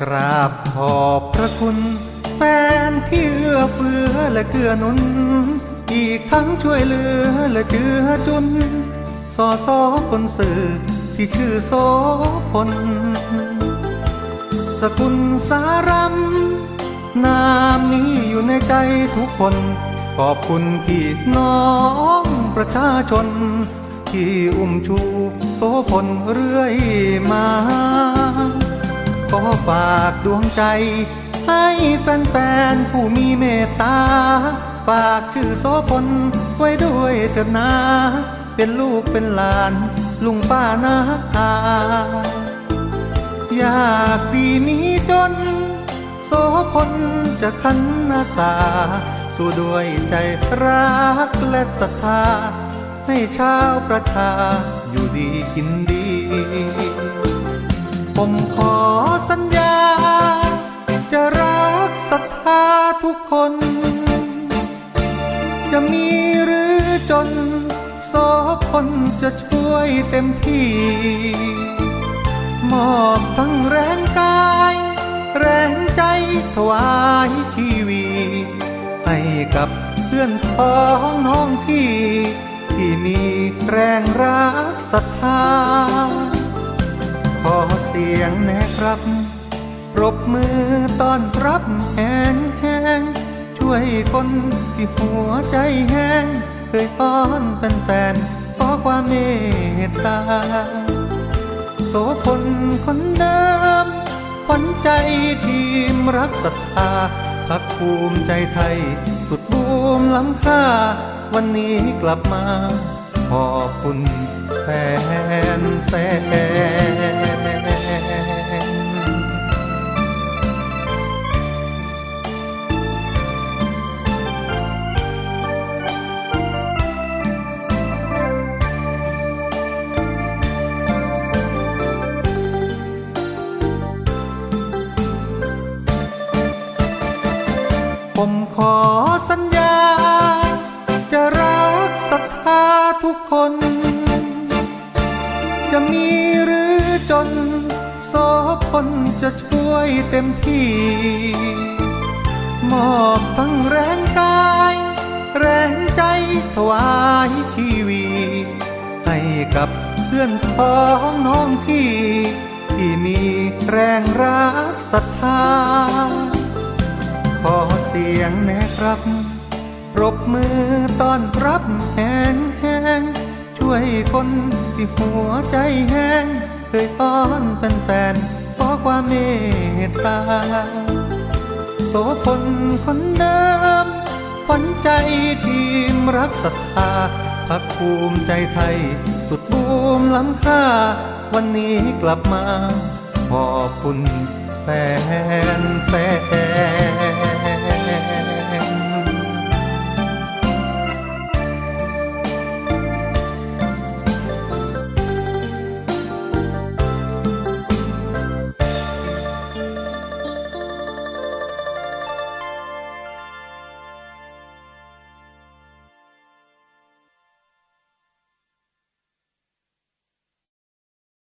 กราบขอบพระคุณ แฟนที่เอื้อเฟื้อและเกื้อหนุน อีกทั้งช่วยเหลือและเจือจุน สอสอคนสื่อที่ชื่อโสพลสกุลสารัมนามนี้อยู่ในใจทุกคน ขอบคุณพี่น้องประชาชน ที่อุ้มชูโสพลเรื่อยมา ขอฝากดวงใจ ให้แฟนๆ ผู้มีเมตตา ฝากชื่อโสพลไว้ด้วยเถิดนา เป็นลูกเป็นหลาน ลุงป้านาอาอยากดีมีจน โสพลจะขันอาสา สู้ด้วยใจรักและศรัทธา ให้ชาวประชาอยู่ดีกินดี ผมขอสัญญา จะรักศรัทธาทุกคน จะมีหรือจนโสพลจะช่วยเต็มที่ มอบทั้งแรงกาย แรงใจถวายชีวีให้กับเพื่อนพ้องน้องพี่ ที่มีแรงรักศรัทธาขอ สียงแนะครับ ปรบมือต้อนรับแหงแห้งช่วยคนที่หัวใจแห้งเคยอ้อนแฟนๆขอความเมตตา โสพลคนเดิมขวัญใจทีมรักศรัทธาพักภูมิใจไทย สุดบูมล้ำค่า วันนี้กลับมา ขอบคุณแฟนแฟน ผมขอสัญญา จะรักศรัทธาทุกคน จะมีหรือจนโสพลจะช่วยเต็มที่ มอบทั้งแรงกาย แรงใจถวายชีวีให้กับเพื่อนพ้องน้องพี่ ที่มีแรงรักศรัทธาขอ เสียงแนะครับปรบมือต้อนรับแหงแห้งช่วยคนที่หัวใจแห้งเคยอ้อนแฟนขอความเมตตา โสพลคนเดิมขวัญใจทีมรักศรัทธาพักภูมิใจไทย สุดบูมล้ำค่า วันนี้กลับมา ขอบคุณแฟนแฟน